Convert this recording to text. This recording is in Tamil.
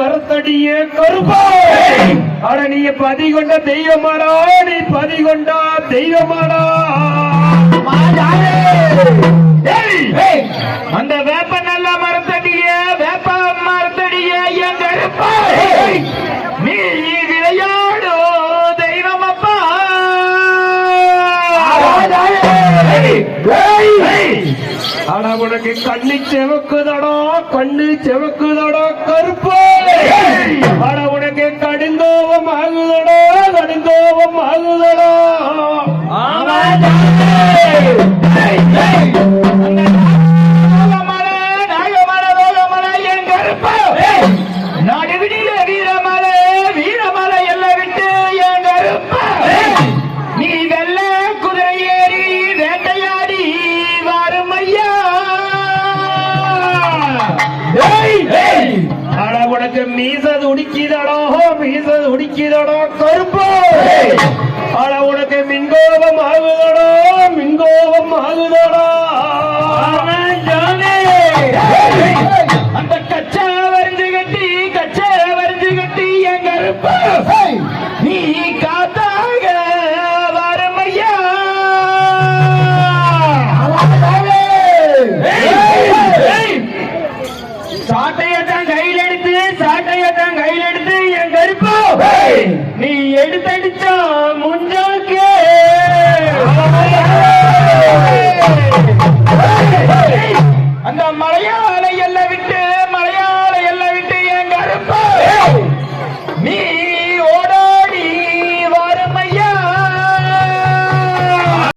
மரத்தடியே கருப்பா அட நீ பதி கொண்ட தெய்வமாடா நீ பதி கொண்ட தெய்வமாடா அந்த வேப்ப நல்ல மரத்தடிய வேப்ப மரத்தடிய என் கருப்பா. நீ விளையாடோ தெய்வம் அப்பா ஆனா உனக்கு கண்ணு செவக்குதடா கண்ணு செவக்குதடா கருப்பு. உனக்கு கடுங்கோபம் ஆகுதடா கடுங்கோபம் ஆகுதடா மீச துடிக்குதடோ மீச துடிக்குதடோ கருப்பு. அட உனக்கு மின்கோபம் ஆகுதடோ மின்கோபம் ஆகுதடோ. அந்த கச்சா வரிஞ்சு கட்டி கச்சா வரிஞ்சு கட்டி என் கருப்பு. நீ காத்தாக வரமையா சாட்டையத்தான் கையில் தான் கையில் எடுத்து என் கருப்பு. நீ எடுத்தடிச்சா முஞ்சாக்கு அந்த மலையாளை எல்லாம் விட்டு